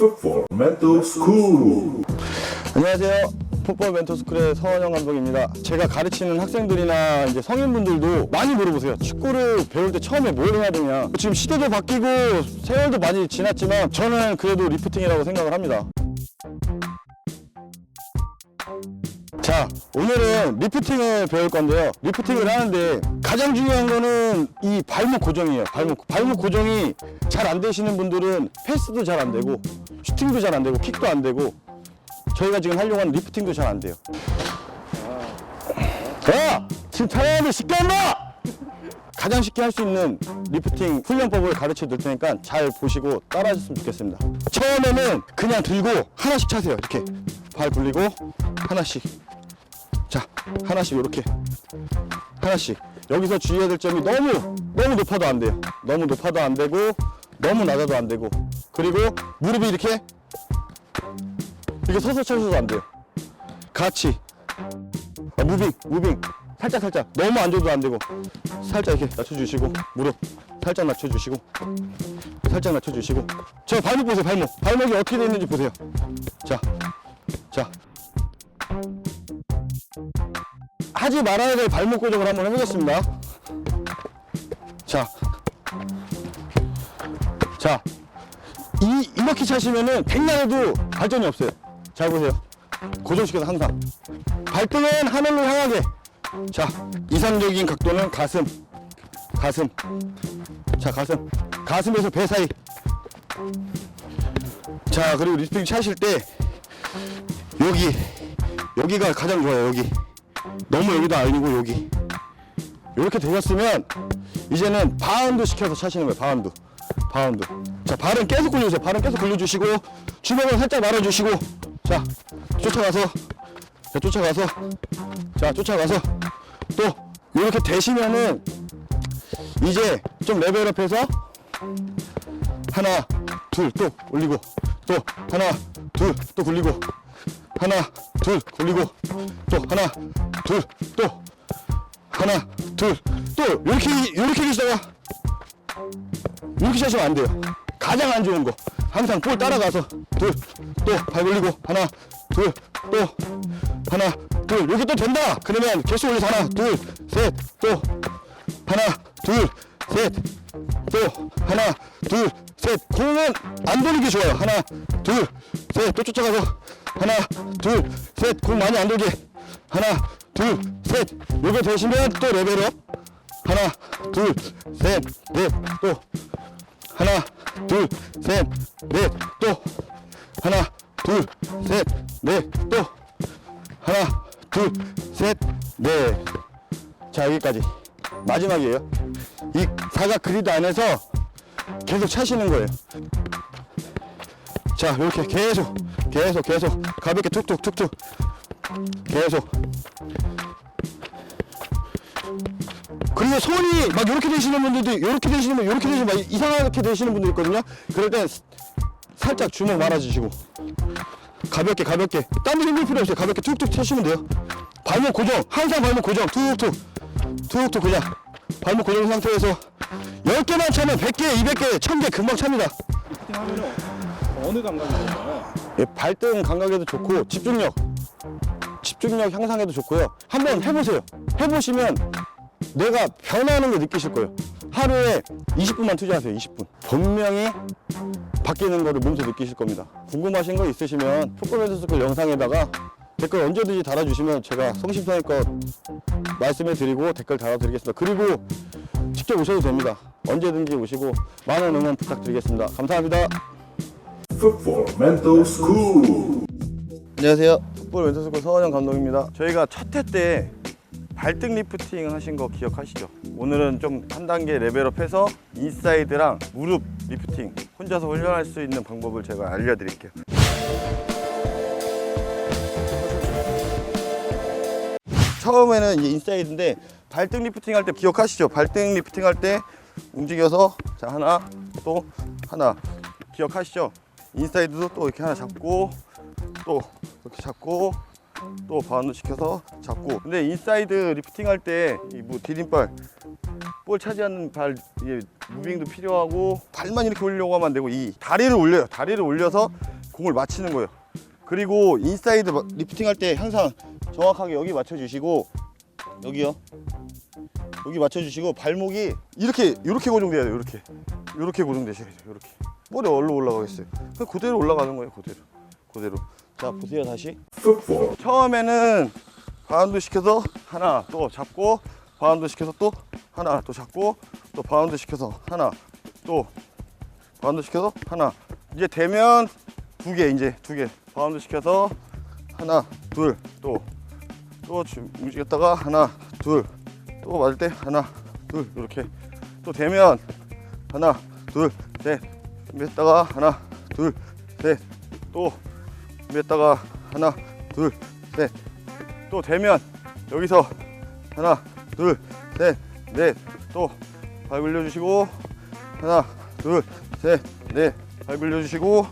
Football Mental School. 안녕하세요. 풋볼 멘토 스쿨의 서원영 감독입니다. 제가 가르치는 학생들이나 이제 성인분들도 많이 물어보세요. 축구를 배울 때 처음에 뭘 해야 되냐. 지금 시대도 바뀌고 세월도 많이 지났지만 저는 그래도 리프팅이라고 생각을 합니다. 자, 오늘은 리프팅을 배울 건데요. 리프팅을 하는데 가장 중요한 거는 이 발목 고정이에요. 발목, 발목 고정이 잘 안 되시는 분들은 패스도 잘 안 되고 슈팅도 잘 안 되고 킥도 안 되고 저희가 지금 하려고 하는 리프팅도 잘 안 돼요. 야! 지금 촬영하는데 쉽게 한다! 가장 쉽게 할 수 있는 리프팅 훈련법을 가르쳐 드릴 테니까 잘 보시고 따라 하셨으면 좋겠습니다. 처음에는 그냥 들고 하나씩 차세요. 이렇게. 발 굴리고 하나씩. 자, 하나씩 이렇게. 하나씩. 여기서 주의해야 될 점이 너무, 너무 높아도 안 돼요. 너무 높아도 안 되고, 너무 낮아도 안 되고. 그리고 무릎이 이렇게 이게 서서 쳐서도 안 돼요. 같이. 아, 무빙, 무빙. 살짝, 살짝. 너무 안 줘도 안 되고. 살짝 이렇게 낮춰주시고. 무릎. 살짝 낮춰주시고. 살짝 낮춰주시고. 저 발목 보세요, 발목. 발목이 어떻게 돼 있는지 보세요. 자. 자. 하지 말아야 될 발목 고정을 한번 해보겠습니다. 자. 자. 이, 이렇게 차시면은 백날에도 발전이 없어요. 잘 보세요. 고정시켜서 항상. 발등은 하늘을 향하게. 자, 이상적인 각도는 가슴. 가슴. 자, 가슴. 가슴에서 배 사이. 자, 그리고 리프팅 차실 때, 여기. 여기가 가장 좋아요, 여기. 너무 여기도 아니고, 여기. 이렇게 되셨으면, 이제는 바운드 시켜서 차시는 거예요, 바운드. 바운드. 자, 발은 계속 굴려주세요. 발은 계속 굴려주시고, 주먹을 살짝 말아주시고, 자, 쫓아가서, 자, 쫓아가서, 자, 쫓아가서, 또, 이렇게 되시면은, 이제 좀 레벨업해서, 하나, 둘, 또 올리고, 또, 하나, 둘, 또 굴리고, 하나, 둘, 굴리고, 또, 하나, 둘, 또, 하나, 둘, 또, 이렇게, 이렇게 계시다가, 이렇게 차시면 안 돼요. 가장 안 좋은 거. 항상 볼 따라가서 둘, 또 발 올리고 하나, 둘, 또 하나, 둘. 이렇게 또 된다. 그러면 개수 올려서 하나, 둘, 셋, 또 하나, 둘, 셋, 또 하나, 둘, 셋. 공은 안 도는 게 좋아요. 하나, 둘, 셋. 또 쫓아가서 하나, 둘, 셋. 공 많이 안 돌게. 하나, 둘, 셋. 요게 되시면 또 레벨업. 하나, 둘, 셋, 넷, 또 하나, 둘, 셋, 넷, 또 하나, 둘, 셋, 넷, 또 하나, 둘, 셋, 넷. 자 여기까지 마지막이에요. 이 사각 그리드 안에서 계속 차시는 거예요. 자 이렇게 계속, 계속, 계속 가볍게 툭툭, 툭툭 계속. 그리고 손이 막 이렇게 되시는 분들도 이렇게 되시는 분 이렇게 되시는 분막 이상하게 되시는 분들 있거든요. 그럴 땐 스- 살짝 주먹 말아주시고 가볍게 가볍게 땀을 흘릴 필요 없어요. 가볍게 툭툭 쳐시면 돼요. 발목 고정 항상 발목 고정 툭툭 툭툭 그냥 발목 고정 상태에서 10개만 차면 100개, 200개, 1000개 금방 찹니다. 어느 감각이 좋나요? 예, 발등 감각에도 좋고 집중력 집중력 향상에도 좋고요 한번 해보세요 해보시면 내가 변하는 걸 느끼실 거예요. 하루에 20분만 투자하세요 20분. 분명히 바뀌는 거를 몸소 느끼실 겁니다. 궁금하신 거 있으시면 포커멘트스쿨 영상에다가 댓글 언제든지 달아주시면 제가 성심성의껏 말씀해 드리고 댓글 달아드리겠습니다. 그리고 직접 오셔도 됩니다. 언제든지 오시고 많은 응원 부탁드리겠습니다. 감사합니다. Football Mental School. 안녕하세요. 풋볼 멘토 스쿨 서원영 감독입니다. 저희가 첫 회 때 발등 리프팅 하신 거 기억하시죠? 오늘은 좀 한 단계 레벨업해서 인사이드랑 무릎 리프팅 혼자서 훈련할 수 있는 방법을 제가 알려드릴게요. 처음에는 인사이드인데 발등 리프팅 할 때 기억하시죠? 발등 리프팅 할 때 움직여서 자 하나 또 하나 기억하시죠? 인사이드도 또 이렇게 하나 잡고 또 이렇게 잡고 또 바운드 시켜서 잡고 근데 인사이드 리프팅 할 때 이 뭐 디딤발 볼 차지하는 발 이게 무빙도 필요하고 발만 이렇게 올리려고 하면 안 되고 이 다리를 올려요 다리를 올려서 공을 맞히는 거예요. 그리고 인사이드 마- 리프팅 할 때 항상 정확하게 여기 맞춰주시고 여기요. 여기 맞춰주시고 발목이 이렇게 이렇게 고정돼야 돼요. 이렇게 이렇게 고정되셔야 돼요. 이렇게 볼이 얼로 올라가겠어요. 그냥 그대로 올라가는 거예요. 그대로 그대로. 자 보세요 다시. 처음에는 바운드 시켜서 하나 또 잡고 바운드 시켜서 또 하나 또 잡고 또 바운드 시켜서 하나 또 바운드 시켜서 하나. 이제 되면 두 개 이제 두 개. 바운드 시켜서 하나 둘 또. 또 움직였다가 하나 둘. 또 맞을 때 하나 둘. 이렇게. 또 되면 하나 둘 셋. 준비했다가 하나 둘 셋 또 준비했다가 하나 둘 셋. 또 되면 여기서 하나 둘 셋 넷 또발 벌려주시고 하나 둘 셋 넷발 벌려주시고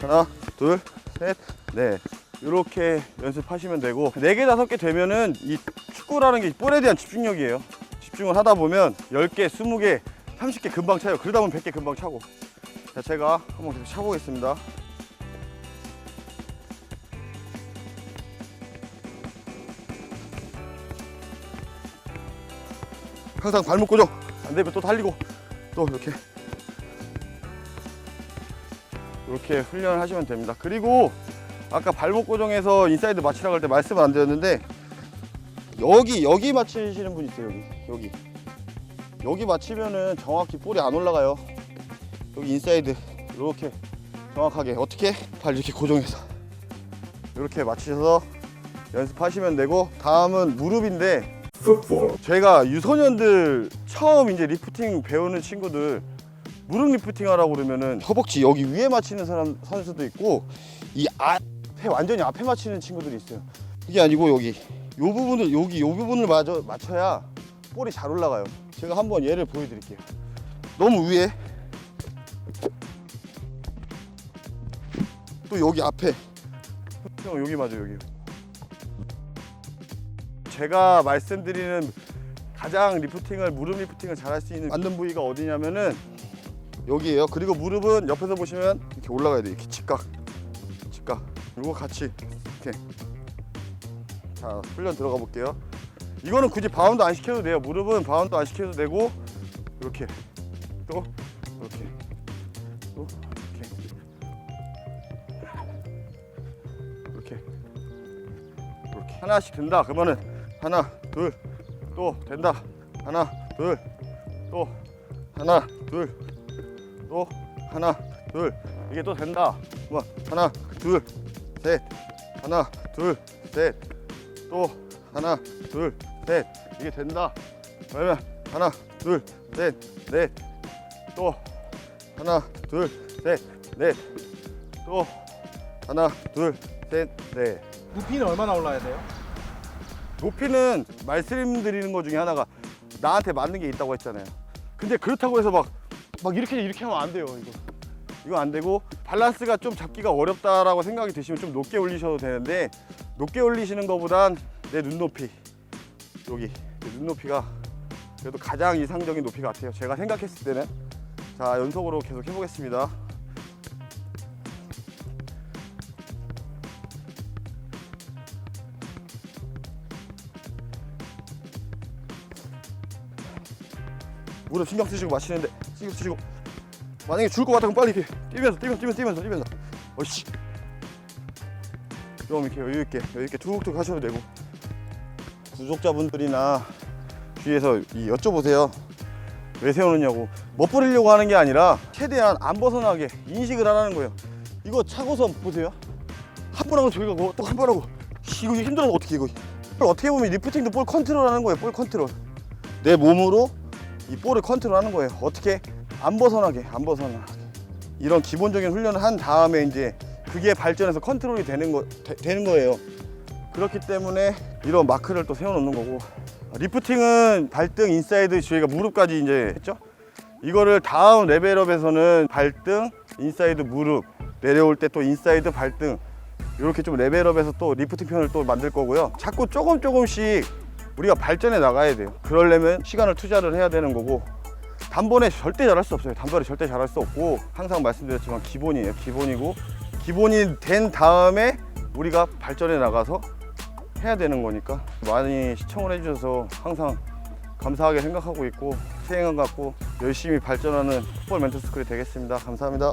하나 둘 셋 넷. 이렇게 연습하시면 되고 네 개 다섯 개 되면은 이 축구라는 게 볼에 대한 집중력이에요. 집중을 하다 보면 10개 20개 30개 금방 차요. 그러다 보면 100개 금방 차고. 자 제가 한번 계속 차보겠습니다 항상 발목 고정. 안 되면 또 달리고. 또 이렇게. 이렇게 훈련을 하시면 됩니다. 그리고 아까 발목 고정해서 인사이드 맞추라고 할 때 말씀은 안 드렸는데 여기 여기 맞추시는 분 있어요 여기. 여기. 여기 맞추면은 정확히 볼이 안 올라가요. 여기 인사이드. 이렇게 정확하게 어떻게 발 이렇게 고정해서. 이렇게 맞추셔서 연습하시면 되고 다음은 무릎인데 football, 제가 유소년들 처음 이제 리프팅 배우는 친구들 무릎 리프팅 하라고 그러면은 허벅지 여기 위에 맞추는 사람 선수도 있고 이 앞에 완전히 앞에 맞추는 친구들이 있어요. 그게 아니고 여기 요 부분을 여기 요 부분을 맞아 맞춰야 볼이 잘 올라가요. 제가 한번 예를 보여드릴게요. 너무 위에 또 여기 앞에 형 여기 맞아 여기. 제가 말씀드리는 가장 리프팅을 무릎 리프팅을 잘할 수 있는 맞는 부위가 어디냐면은 여기에요. 그리고 무릎은 옆에서 보시면 이렇게 올라가야 돼. 이렇게 직각, 직각. 이거 같이 이렇게. 자 훈련 들어가 볼게요. 이거는 굳이 바운드 안 시켜도 돼요. 무릎은 바운드 안 시켜도 되고 이렇게 또 이렇게 또 이렇게 이렇게 이렇게 하나씩 든다. 그러면은 하나 둘 또 된다. 하나 둘 또 하나 둘 또 하나 둘 이게 또 된다. 뭐 하나 둘 셋 하나 둘 셋 또 하나 둘 셋 이게 된다. 그러면 하나 둘 셋 넷 또 하나 둘 셋 넷 또 하나 둘 셋넷 높이는 얼마나 올라야 돼요? 높이는 말씀드리는 것 중에 하나가 나한테 맞는 게 있다고 했잖아요. 근데 그렇다고 해서 막, 막 이렇게 이렇게 하면 안 돼요. 이거. 이거 안 되고 밸런스가 좀 잡기가 어렵다라고 생각이 드시면 좀 높게 올리셔도 되는데 높게 올리시는 것보단 내 눈높이 여기 내 눈높이가 그래도 가장 이상적인 높이 같아요. 제가 생각했을 때는 자 연속으로 계속 해보겠습니다. 무릎 신경 쓰시고 마시는데 신경 쓰시고 만약에 죽을 것 같으면 빨리 이렇게 뛰면서 뛰면서 뛰면서 뛰면서 어씨. 좀 이렇게 여유 있게 여유 있게 툭툭 하셔도 되고. 구독자분들이나 뒤에서 이 여쭤보세요. 왜 세우느냐고. 멋부리려고 하는 게 아니라 최대한 안 벗어나게 인식을 하라는 거예요. 이거 차고선 보세요. 한 번 하고 저기 가고 또 한 번 하고. 씨, 이거 힘들어서 어떻게 이거. 어떻게 보면 리프팅도 볼 컨트롤 하는 거예요 볼 컨트롤. 내 몸으로 이 볼을 컨트롤하는 거예요. 어떻게 안 벗어나게, 안 벗어나게. 이런 기본적인 훈련을 한 다음에 이제 그게 발전해서 컨트롤이 되는 거 되, 는 거예요. 그렇기 때문에 이런 마크를 또 세워놓는 거고 리프팅은 발등, 인사이드 저희가 무릎까지 이제 했죠. 이거를 다음 레벨업에서는 발등, 인사이드 무릎 내려올 때 또 인사이드 발등 이렇게 좀 레벨업해서 또 리프팅 편을 또 만들 거고요. 자꾸 조금 조금씩 우리가 발전해 나가야 돼요. 그러려면 시간을 투자를 해야 되는 거고 단번에 절대 잘할 수 없어요. 단번에 절대 잘할 수 없고 항상 말씀드렸지만 기본이에요. 기본이고 기본이 된 다음에 우리가 발전해 나가서 해야 되는 거니까 많이 시청을 해주셔서 항상 감사하게 생각하고 있고 책임감 갖고 열심히 발전하는 풋볼 멘토 스쿨이 되겠습니다. 감사합니다.